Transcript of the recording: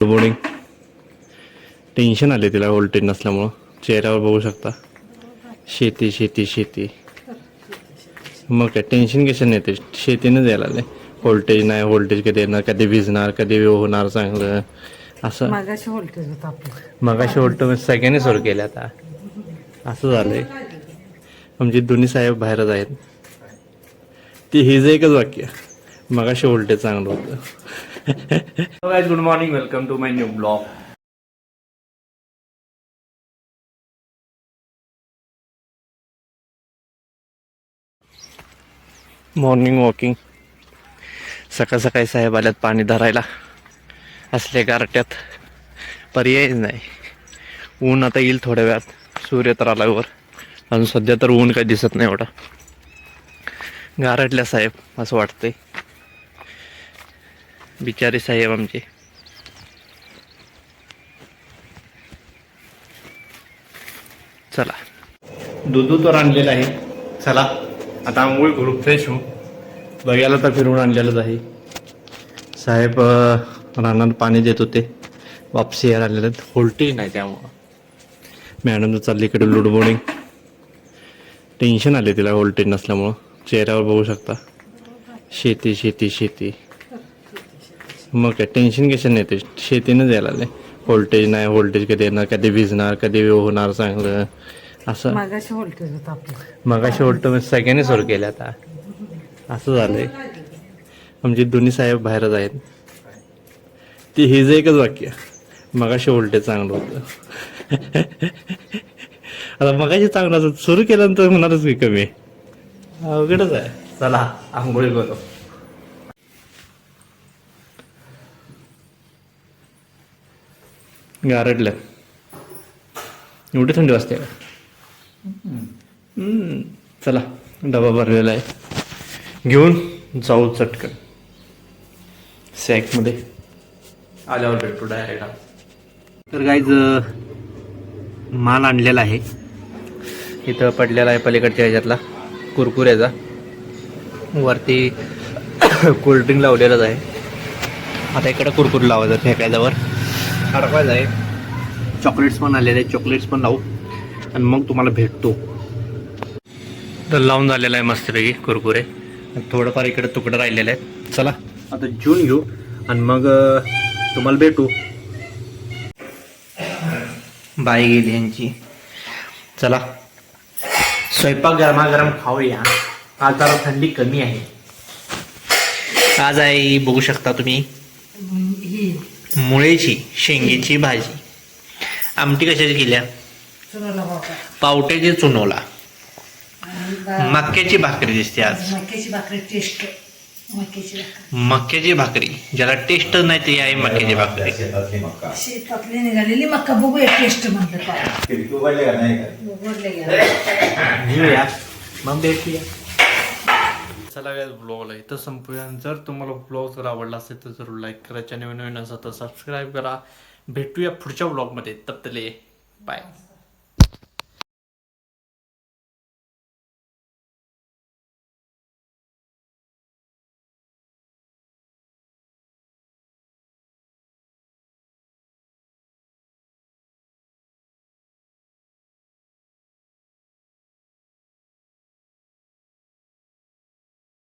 Good morning tension आले तिला voltage नसल्यामुळं. चेहऱ्यावर बघू शकता. शेती शेती शेती. मग काय टेन्शन कशाने येते शेतीनंच यायला आले व्होल्टेज नाही व्होल्टेज कधी येणार कधी भिजणार कधी होणार चांगलं. असं. मागाशी व्होल्टेज होतं आपलं. मगाशी व्होल्टेज सगळ्यांनी सुरू केले आता. असं झालंय. आमचे दोन्ही साहेब बाहेरच आहेत. ती हेच एकच वाक्य. मगाशी व्होल्टेज चांगलं होतं. Good morning welcome to my new blog morning walking सकाळ सकाळी साहेब आल्यात पाणी धरायला असले गारट्यात पर्यायच नाही ऊन आता येईल थोड्या वेळात सूर्य तर आल्यावर अजून सध्या तर ऊन काही दिसत नाही एवढा गारटल्या साहेब असं वाटतंय बिचारे साहेब आमचे. चला. दूध तर आणलेलं आहे. चला आता आंघोळ करू फ्रेश होऊ. बघायला तर फिरून आणलेलंच आहे. साहेब रानात पाणी देत होते. वापसी यायला आलेले आहेत. व्होल्टेज नाही त्यामुळं. मॅडम तर चालली इकडे लूड बोर्डिंग टेन्शन आले तिला व्होल्टेज नसल्यामुळं. चेहऱ्यावर बघू शकता. शेती शेती शेती. मग काय टेन्शन कशाने येते? शेतीनंच यायला व्होल्टेज नाही व्होल्टेज कधी येणार कधी भिजणार कधी होणार चांगलं. असं. मागाशी व्होल्टेज होतं मगाशी व्होल्टेज सगळ्यांनी सुरू केले आता. असं झालंय. आमचे दोन्ही साहेब बाहेरच आहेत. ती हेच एकच वाक्य. मगाशी व्होल्टेज चांगलं होतं. आता मगाशी चांगलं असं सुरू केल्यानंतर होणारच की कमी. अवघडच आहे. चला आंघोळी करू. गारडलं एवढी थंडी वाजते चला डबा भरलेला आहे घेऊन जाऊ चटकन सॅकमध्ये आल्यावर भेटू डायरेक्ट तर काहीच माल आणलेला आहे. इथं पडलेला आहे पलीकडच्या ह्याच्यातला कुरकुऱ्याचा. वरती कोल्ड्रिंक लावलेलंच आहे. आता इकडं कुरकुर लावायचं फेकायच्यावर अडकवायचं आहे चॉकलेट्स पण आलेले आहेत. चॉकलेट्स पण लावू. आणि मग तुम्हाला भेटतो. तर लावून झालेला आहे मस्तपैकी कुरकुरे. थोडंफार इकडे तुकडं राहिलेलं आहे चला. आता जून घेऊ. आणि मग तुम्हाला भेटू. बाई गेली यांची. चला. स्वयंपाक गरमागरम खाऊया. आज जरा थंडी कमी आहे. आज आहे बघू शकता तुम्ही. मुळेची शेंगेची भाजी. आमटी कशाची केल्या? चुनाला पावट्याची बा- मक्याची भाकरी दिसते आज. मक्याची भाकरी टेस्ट. मक्याची भाकरी. ज्याला टेस्ट नाही ते आहे मक्याची भाकरी. शेतातली मक्का शेतातली निघालेली मक्का बघूया टेस्ट म्हणलं मग भेटूया चला काय ब्लॉगला इथं संपूया. जर तुम्हाला ब्लॉग जर आवडला असेल तर जरूर लाईक करा. चॅनल नवीन असा तर सबस्क्राईब करा. भेटूया पुढच्या ब्लॉगमध्ये तपतले बाय